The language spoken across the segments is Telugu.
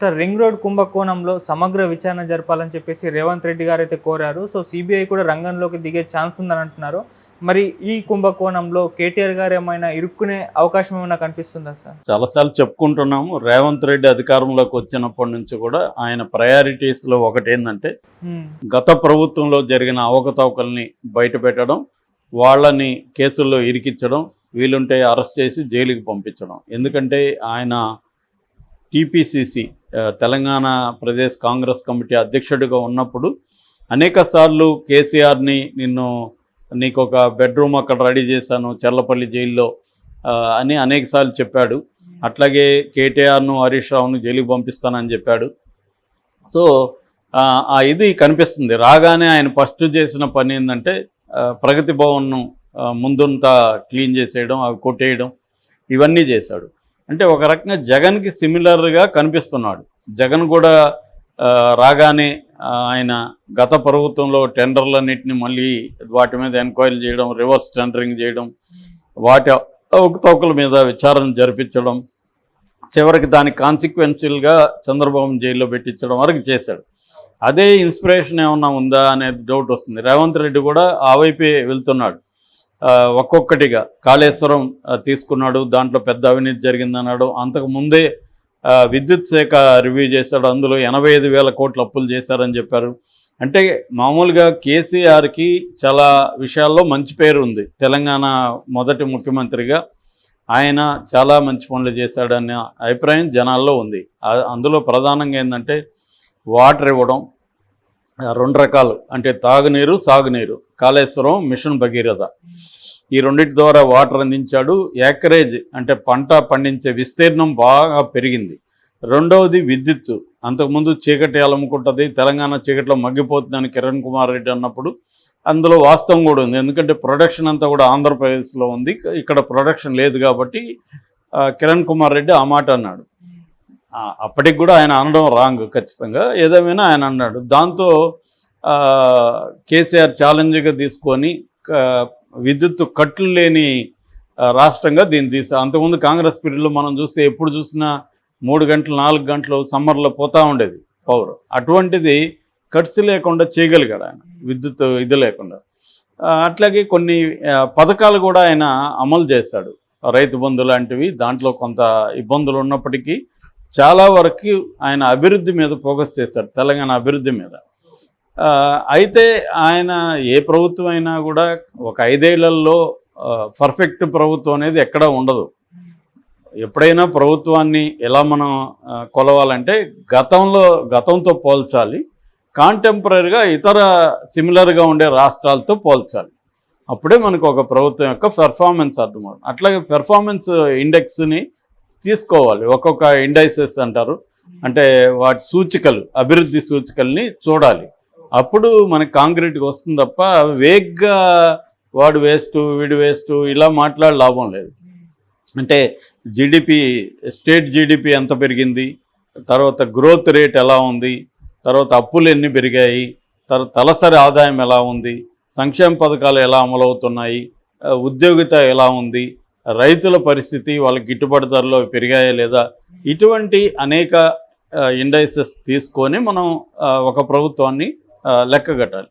సార్ రింగ్ రోడ్ కుంభకోణంలో సమగ్ర విచారణ జరపాలని చెప్పేసి రేవంత్ రెడ్డి గారు అయితే కోరారు. సో సిబిఐ కూడా రంగంలోకి దిగే ఛాన్స్ ఉందని అంటున్నారు మరి ఈ కుంభకోణంలో కేటీఆర్ గారు ఏమైనా ఇరుక్కునే అవకాశం ఏమైనా కనిపిస్తుందా సార్? చాలాసార్లు చెప్పుకుంటున్నాము. రేవంత్ రెడ్డి అధికారంలోకి వచ్చినప్పటి నుంచి కూడా ఆయన ప్రయారిటీస్లో ఒకటి ఏంటంటే. గత ప్రభుత్వంలో జరిగిన అవకతవకల్ని బయట పెట్టడం వాళ్ళని కేసుల్లో ఇరికించడం వీలుంటే అరెస్ట్ చేసి జైలుకి పంపించడం. ఎందుకంటే ఆయన టీపీసీసీ తెలంగాణ ప్రదేశ్ కాంగ్రెస్ కమిటీ అధ్యక్షుడిగా ఉన్నప్పుడు అనేక సార్లు కేసీఆర్ని నిన్ను నీకు ఒక బెడ్రూమ్ అక్కడ రెడీ చేశాను చెర్లపల్లి జైల్లో అని అనేక సార్లు చెప్పాడు. అట్లాగే కేటీఆర్ను హరీష్ రావును జైలుకి పంపిస్తానని చెప్పాడు. సో ఆ, ఇది కనిపిస్తుంది. రాగానే ఆయన ఫస్ట్ చేసిన పని ఏంటంటే ప్రగతి భవన్ను ముందుంతా క్లీన్ చేసేయడం అవి కొట్టేయడం ఇవన్నీ చేశాడు. అంటే ఒక రకంగా జగన్కి సిమిలర్గా కనిపిస్తున్నాడు. జగన్ కూడా రాగానే ఆయన గత ప్రభుత్వంలో టెండర్లన్నింటినీ మళ్ళీ వాటి మీద ఎంక్వైరీ చేయడం రివర్స్ టెండరింగ్ చేయడం వాటి అవకతవకల మీద విచారణ జరిపించడం చివరికి దాని కాన్సిక్వెన్షియల్గా చంద్రబాబు జైల్లో పెట్టించడం వరకు చేశాడు. అదే ఇన్స్పిరేషన్ ఏమన్నా ఉందా అనేది డౌట్ వస్తుంది. రేవంత్ రెడ్డి కూడా ఆ వైపే వెళ్తున్నాడు. ఒక్కొక్కటిగా. కాళేశ్వరం తీసుకున్నాడు దాంట్లో పెద్ద అవినీతి జరిగిందన్నాడు. అంతకుముందే విద్యుత్ శాఖ రివ్యూ చేశాడు. అందులో ఎనభై ఐదు వేల కోట్లు అప్పులు చేశారని చెప్పారు. అంటే మామూలుగా కేసీఆర్కి చాలా విషయాల్లో మంచి పేరు ఉంది. తెలంగాణ మొదటి ముఖ్యమంత్రిగా ఆయన చాలా మంచి పనులు చేశాడనే అభిప్రాయం జనాల్లో ఉంది. అందులో ప్రధానంగా ఏంటంటే వాటర్ ఇవ్వడం రెండు రకాలు. అంటే తాగునీరు సాగునీరు. కాళేశ్వరం మిషన్ భగీరథ. ఈ రెండింటి ద్వారా వాటర్ అందించాడు. ఏకరేజ్ అంటే పంట పండించే విస్తీర్ణం బాగా పెరిగింది. రెండవది విద్యుత్తు. అంతకుముందు చీకటి అలముకుంటుంది తెలంగాణ చీకట్లో మగ్గిపోతుందని కిరణ్ కుమార్ రెడ్డి అన్నప్పుడు అందులో వాస్తవం కూడా ఉంది. ఎందుకంటే ప్రొడక్షన్ అంతా కూడా ఆంధ్రప్రదేశ్లో ఉంది. ఇక్కడ ప్రొడక్షన్ లేదు కాబట్టి కిరణ్ కుమార్ రెడ్డి ఆ మాట అన్నాడు. అప్పటికి కూడా ఆయన అనడం రాంగ్ ఖచ్చితంగా. ఏదేమైనా ఆయన అన్నాడు. దాంతో కేసీఆర్ ఛాలెంజ్గా తీసుకొని విద్యుత్ కట్లు లేని రాష్ట్రంగా దీన్ని తీసా అంతకుముందు కాంగ్రెస్ పీరియడ్లో మనం చూస్తే ఎప్పుడు చూసినా మూడు గంటలు నాలుగు గంటలు సమ్మర్లో పోతూ ఉండేది పవర్. అటువంటిది కట్స్ లేకుండా చేయగలిగాడు ఆయన. విద్యుత్ ఇది లేకుండా. అట్లాగే కొన్ని పథకాలు కూడా ఆయన అమలు చేశాడు. రైతు బంధు లాంటివి దాంట్లో కొంత ఇబ్బందులు ఉన్నప్పటికీ చాలా వరకు ఆయన అభివృద్ధి మీద ఫోకస్ చేస్తారు తెలంగాణ అభివృద్ధి మీద. అయితే ఆయన ఏ ప్రభుత్వం అయినా కూడా ఒక ఐదేళ్ళలో పర్ఫెక్ట్ ప్రభుత్వం అనేది ఎక్కడా ఉండదు. ఎప్పుడైనా ప్రభుత్వాన్ని ఎలా మనం కొలవాలంటే గతంలో గతంతో పోల్చాలి కాంటెంపరీగా ఇతర సిమిలర్గా ఉండే రాష్ట్రాలతో పోల్చాలి. అప్పుడే మనకు ఒక ప్రభుత్వం యొక్క పెర్ఫార్మెన్స్ అర్థమవుతుంది. అట్లాగే పెర్ఫార్మెన్స్ ఇండెక్స్ని తీసుకోవాలి. ఒక్కొక్క ఇండైసెస్ అంటారు. అంటే వాటి సూచికలు అభివృద్ధి సూచికల్ని చూడాలి. అప్పుడు మనకి కాంక్రీట్గా వస్తుంది తప్ప వేగ్గా వాడు వేస్ట్ వీడు వేస్ట్ ఇలా మాట్లాడే లాభం లేదు. అంటే జీడిపి స్టేట్ జీడిపి ఎంత పెరిగింది తర్వాత గ్రోత్ రేట్ ఎలా ఉంది తర్వాత అప్పులు ఎన్ని పెరిగాయి తర్వాత తలసరి ఆదాయం ఎలా ఉంది సంక్షేమ పథకాలు ఎలా అమలవుతున్నాయి ఉద్యోగిత ఎలా ఉంది రైతుల పరిస్థితి వాళ్ళకి గిట్టుబాటు ధరలో పెరిగాయా లేదా? ఇటువంటి అనేక ఇండైసెస్ తీసుకొని మనం ఒక ప్రభుత్వాన్ని లెక్కగట్టాలి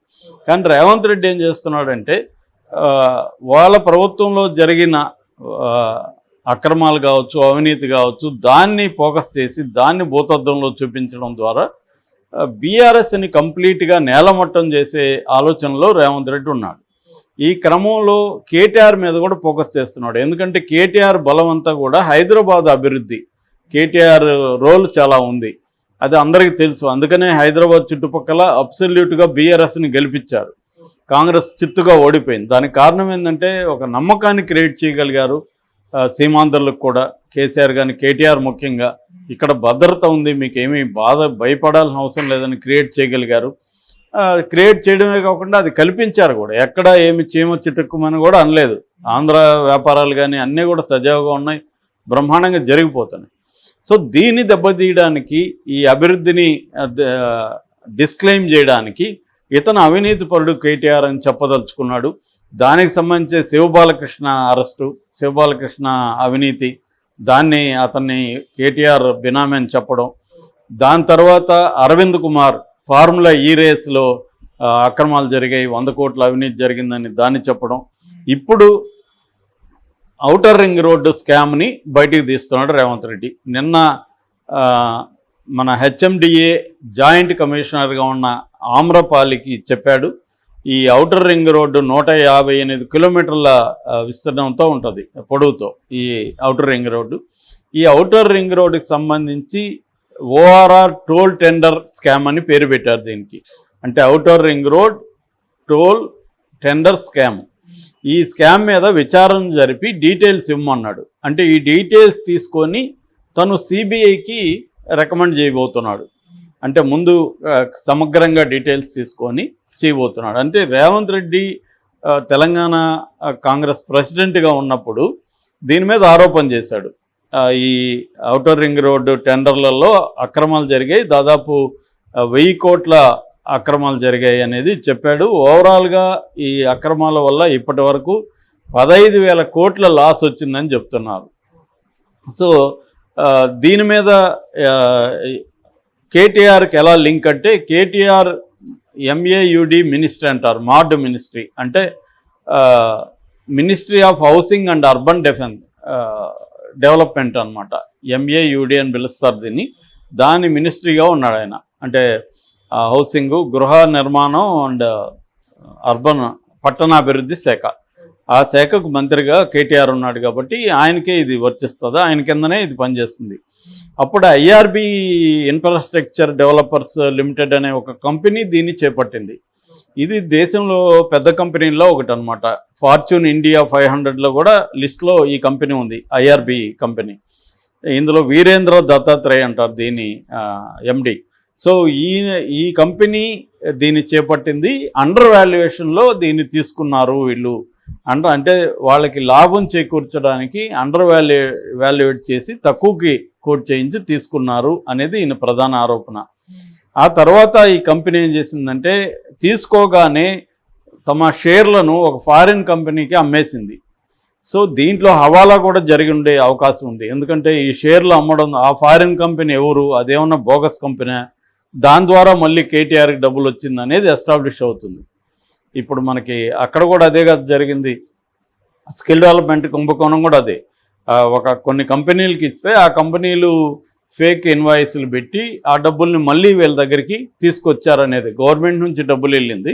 కానీ రేవంత్ రెడ్డి ఏం చేస్తున్నాడంటే వాళ్ళ ప్రభుత్వంలో జరిగిన అక్రమాలు కావచ్చు అవినీతి కావచ్చు దాన్ని ఫోకస్ చేసి దాన్ని భూతద్దంలో చూపించడం ద్వారా బీఆర్ఎస్ని కంప్లీట్గా నేలమట్టం చేసే ఆలోచనలో రేవంత్ రెడ్డి ఉన్నాడు. ఈ క్రమంలో కేటీఆర్ మీద కూడా ఫోకస్ చేస్తున్నాడు. ఎందుకంటే కేటీఆర్ బలం అంతా కూడా హైదరాబాద్ అభివృద్ధి. కేటీఆర్ రోల్ చాలా ఉంది. అది అందరికీ తెలుసు. అందుకనే హైదరాబాద్ చుట్టుపక్కల అబ్సల్యూట్గా బీఆర్ఎస్ని గెలిపించారు. కాంగ్రెస్ చిత్తుగా ఓడిపోయింది. దానికి కారణం ఏంటంటే ఒక నమ్మకాన్ని క్రియేట్ చేయగలిగారు సీమాంధ్రులకు కూడా. కేసీఆర్ కానీ కేటీఆర్ ముఖ్యంగా. ఇక్కడ భద్రత ఉంది. మీకేమీ బాధ భయపడాల్సిన అవసరం లేదని క్రియేట్ చేయగలిగారు. క్రియేట్ చేయడమే కాకుండా అది కల్పించారు కూడా. ఎక్కడ ఏమి చీమ చిటుక్కుమని కూడా అనలేదు. ఆంధ్ర వ్యాపారాలు కానీ అన్నీ కూడా సజావుగా ఉన్నాయి. బ్రహ్మాండంగా జరిగిపోతున్నాయి. సో దీన్ని దెబ్బతీయడానికి ఈ అభివృద్ధిని డిస్క్లెయిమ్ చేయడానికి ఇతను అవినీతి పరుడు కేటీఆర్ అని చెప్పదలుచుకున్నాడు. దానికి సంబంధించి శివబాలకృష్ణ అరెస్టు శివబాలకృష్ణ అవినీతి దాన్ని అతన్ని కేటీఆర్ బినామీ అని చెప్పడం. దాని తర్వాత అరవింద్ కుమార్ ఫార్ములా ఈ రేస్లో అక్రమాలు జరిగాయి వంద కోట్ల అవినీతి జరిగిందని దాన్ని చెప్పడం. ఇప్పుడు ఔటర్ రింగ్ రోడ్డు స్కామ్ని బయటికి తీస్తున్నాడు రేవంత్ రెడ్డి. నిన్న మన హెచ్ఎండిఏ జాయింట్ కమిషనర్గా ఉన్న ఆమ్రపాలికి చెప్పాడు ఈ ఔటర్ రింగ్ రోడ్డు నూట యాభై ఎనిమిది కిలోమీటర్ల విస్తీర్ణంతో ఉంటుంది పొడవుతో ఈ ఔటర్ రింగ్ రోడ్డు. ఈ ఔటర్ రింగ్ రోడ్డుకి సంబంధించి ఓఆర్ఆర్ టోల్ టెండర్ స్కామ్ అని పేరు పెట్టారు దీనికి. అంటే outer ring road toll tender scam ఈ స్కామ్ మీద విచారణ జరిపి డీటెయిల్స్ ఇవ్వమన్నాడు అంటే ఈ డీటెయిల్స్ తీసుకొని తను సిబిఐకి రికమెండ్ చేయబోతున్నాడు. అంటే ముందు సమగ్రంగా డీటెయిల్స్ తీసుకొని చేయబోతున్నాడు. అంటే రేవంత్ రెడ్డి తెలంగాణ కాంగ్రెస్ ప్రెసిడెంట్గా ఉన్నప్పుడు దీని మీద ఆరోపణ చేశాడు. ఈ అవుటర్ రింగ్ రోడ్డు టెండర్లలో అక్రమాలు జరిగాయి. దాదాపు వెయ్యి కోట్ల అక్రమాలు జరిగాయి అనేది చెప్పాడు. ఓవరాల్గా ఈ అక్రమాల వల్ల ఇప్పటి వరకు పదహైదు వేల కోట్ల లాస్ వచ్చిందని చెప్తున్నారు. సో దీని మీద కేటీఆర్కి ఎలా లింక్ అంటే కేటీఆర్ ఎంఏయుడి మినిస్ట్రీ అంటారు మార్డ్ మినిస్ట్రీ. అంటే ministry of housing and urban defence development అనమాట ఎంఏయుడి అని పిలుస్తారు దీన్ని. దాని మినిస్ట్రీగా ఉన్నాడు ఆయన. అంటే హౌసింగ్ గృహ నిర్మాణం అండ్ అర్బన్ పట్టణాభివృద్ధి శాఖ. ఆ శాఖకు మంత్రిగా కేటీఆర్ ఉన్నాడు కాబట్టి ఆయనకే ఇది వర్తిస్తుంది. ఆయన కిందనే ఇది పనిచేస్తుంది. అప్పుడు ఐఆర్బి ఇన్ఫ్రాస్ట్రక్చర్ డెవలపర్స్ లిమిటెడ్ అనే ఒక కంపెనీ దీన్ని చేపట్టింది. ఇది దేశంలో పెద్ద కంపెనీల్లో ఒకటి అనమాట ఫార్చ్యూన్ ఇండియా ఫైవ్ హండ్రెడ్లో కూడా లిస్ట్లో ఈ కంపెనీ ఉంది ఐఆర్బి కంపెనీ. ఇందులో వీరేంద్ర దత్తాత్రేయ అంటారు దీని ఎండి సో ఈ ఈ కంపెనీ దీన్ని చేపట్టింది అండర్ వాల్యుయేషన్లో దీన్ని తీసుకున్నారు వీళ్ళు. అండర్ అంటే వాళ్ళకి లాభం చేకూర్చడానికి అండర్ వాల్యూ వాల్యుయేట్ చేసి తక్కువకి కోట్ చేయించి తీసుకున్నారు అనేది ఈయన ప్రధాన ఆరోపణ. ఆ తర్వాత ఈ కంపెనీ ఏం చేసిందంటే తీసుకోగానే తమ షేర్లను ఒక ఫారిన్ కంపెనీకి అమ్మేసింది. సో దీంట్లో హవాలా కూడా జరిగి ఉండే అవకాశం ఉంది. ఎందుకంటే ఈ షేర్లు అమ్మడం ఆ ఫారిన్ కంపెనీ ఎవరు అదేమన్నా బోగస్ కంపెనీ దాని ద్వారా మళ్ళీ కేటీఆర్కి డబ్బులు వచ్చింది అనేది ఎస్టాబ్లిష్ అవుతుంది. ఇప్పుడు మనకి అక్కడ కూడా అదే కదా జరిగింది. స్కిల్ డెవలప్మెంట్ కుంభకోణం కూడా అదే. ఒక కొన్ని కంపెనీలకి ఇస్తే ఆ కంపెనీలు ఫేక్ ఇన్వాయిస్లు పెట్టి ఆ డబ్బుల్ని మళ్ళీ వీళ్ళ దగ్గరికి తీసుకొచ్చారనేది. గవర్నమెంట్ నుంచి డబ్బులు వెళ్ళింది.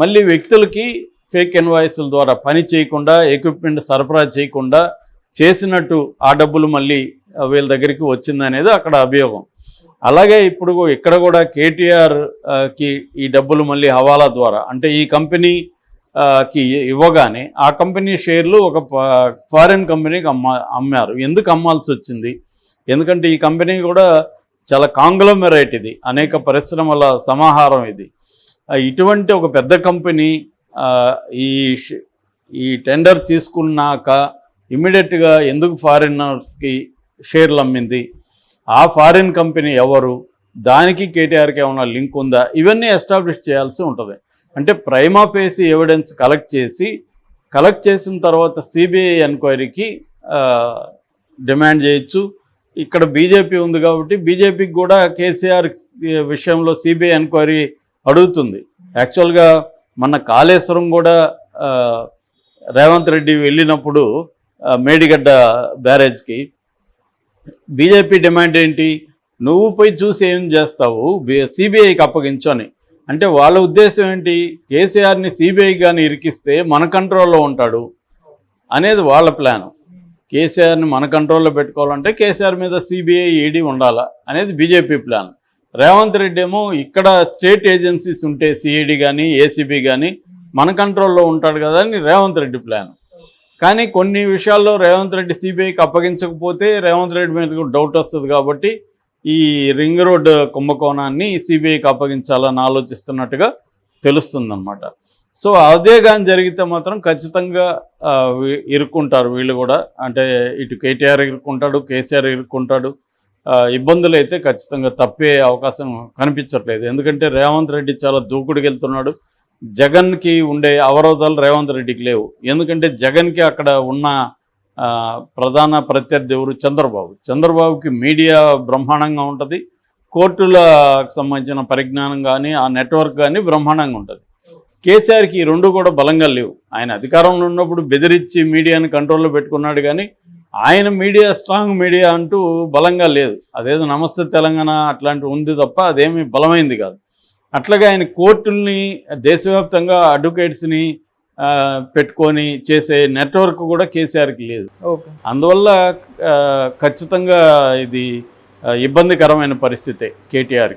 మళ్ళీ వ్యక్తులకి ఫేక్ ఇన్వాయిస్ల ద్వారా పని చేయకుండా ఎక్విప్మెంట్ సరఫరా చేయకుండా చేసినట్టు ఆ డబ్బులు మళ్ళీ వీళ్ళ దగ్గరికి వచ్చిందనేది అక్కడ అభియోగం. అలాగే ఇప్పుడు ఇక్కడ కూడా కేటీఆర్కి ఈ డబ్బులు మళ్ళీ హవాలా ద్వారా అంటే ఈ కంపెనీ కి ఇవ్వగానే ఆ కంపెనీ షేర్లు ఒక ఫారిన్ కంపెనీకి అమ్మ అమ్మారు. ఎందుకు అమ్మాల్సి వచ్చింది? ఎందుకంటే ఈ కంపెనీ కూడా చాలా కాంగ్లోమెరేట్ ఇది అనేక పరిశ్రమల సమాహారం ఇది. ఇటువంటి ఒక పెద్ద కంపెనీ ఈ ఈ టెండర్ తీసుకున్నాక ఇమ్మీడియట్గా ఎందుకు ఫారినర్స్కి షేర్లు అమ్మింది? ఆ ఫారిన్ కంపెనీ ఎవరు? దానికి కేటీఆర్కి ఏమైనా లింక్ ఉందా? ఇవన్నీ ఎస్టాబ్లిష్ చేయాల్సి ఉంటుంది. అంటే ప్రైమా పేసి ఎవిడెన్స్ కలెక్ట్ చేసి కలెక్ట్ చేసిన తర్వాత సిబిఐ ఎంక్వైరీకి డిమాండ్ చేయొచ్చు. ఇక్కడ బీజేపీ ఉంది కాబట్టి బీజేపీకి కూడా కేసీఆర్ విషయంలో సిబిఐ ఎంక్వైరీ అడుగుతుంది. యాక్చువల్గా మన కాళేశ్వరం కూడా రేవంత్ రెడ్డి వెళ్ళినప్పుడు మేడిగడ్డ బ్యారేజ్కి. బీజేపీ డిమాండ్ ఏంటి? నువ్వు పోయి చూసి ఏం చేస్తావు? సిబిఐకి అప్పగించని అంటే వాళ్ళ ఉద్దేశం ఏంటి? కేసీఆర్ని సిబిఐ కానీ ఇరికిస్తే మన కంట్రోల్లో ఉంటాడు అనేది వాళ్ళ ప్లాన్. కేసీఆర్ని మన కంట్రోల్లో పెట్టుకోవాలంటే కేసీఆర్ మీద సిబిఐ ఈడీ ఉండాలా అనేది బీజేపీ ప్లాన్ రేవంత్ రెడ్డి ఏమో ఇక్కడ స్టేట్ ఏజెన్సీస్ ఉంటే సిఈడి కానీ ఏసీబీ కానీ మన కంట్రోల్లో ఉంటాడు కదా అని రేవంత్ రెడ్డి ప్లాన్ కానీ కొన్ని విషయాల్లో రేవంత్ రెడ్డి సిబిఐకి అప్పగించకపోతే రేవంత్ రెడ్డి మీద డౌట్ వస్తుంది కాబట్టి ఈ రింగ్ రోడ్ కుంభకోణాన్ని సిబిఐకి అప్పగించాలని ఆలోచిస్తున్నట్టుగా తెలుస్తుందన్నమాట. సో అదే కానీ జరిగితే మాత్రం ఖచ్చితంగా ఇరుక్కుంటారు వీళ్ళు కూడా. అంటే ఇటు కేటీఆర్ ఇరుక్కుంటాడు కేసీఆర్ ఇరుక్కుంటాడు. ఇబ్బందులు అయితే ఖచ్చితంగా తప్పే అవకాశం కనిపించట్లేదు. ఎందుకంటే రేవంత్ రెడ్డి చాలా దూకుడుకి వెళ్తున్నాడు జగన్కి ఉండే అవరోధాలు రేవంత్ రెడ్డికి లేవు. ఎందుకంటే జగన్కి అక్కడ ఉన్న ప్రధాన ప్రత్యర్థి ఎవరు? చంద్రబాబు. చంద్రబాబుకి మీడియా బ్రహ్మాండంగా ఉంటుంది. కోర్టులకు సంబంధించిన పరిజ్ఞానం కానీ ఆ నెట్వర్క్ కానీ బ్రహ్మాండంగా ఉంటుంది. కేసీఆర్కి ఈ రెండు కూడా బలంగా లేవు. ఆయన అధికారంలో ఉన్నప్పుడు బెదిరించి మీడియాని కంట్రోల్లో పెట్టుకున్నాడు కానీ ఆయన మీడియా స్ట్రాంగ్ మీడియా అంటూ బలంగా లేదు. అదేదో నమస్తే తెలంగాణ అట్లాంటివి ఉంది తప్ప అదేమీ బలమైంది కాదు. అట్లాగే ఆయన కోర్టుల్ని దేశవ్యాప్తంగా అడ్వకేట్స్ని పెట్టుకొని చేసే నెట్వర్క్ కూడా కేసీఆర్కి లేదు. అందువల్ల ఖచ్చితంగా ఇది ఇబ్బందికరమైన పరిస్థితే కేటీఆర్కి.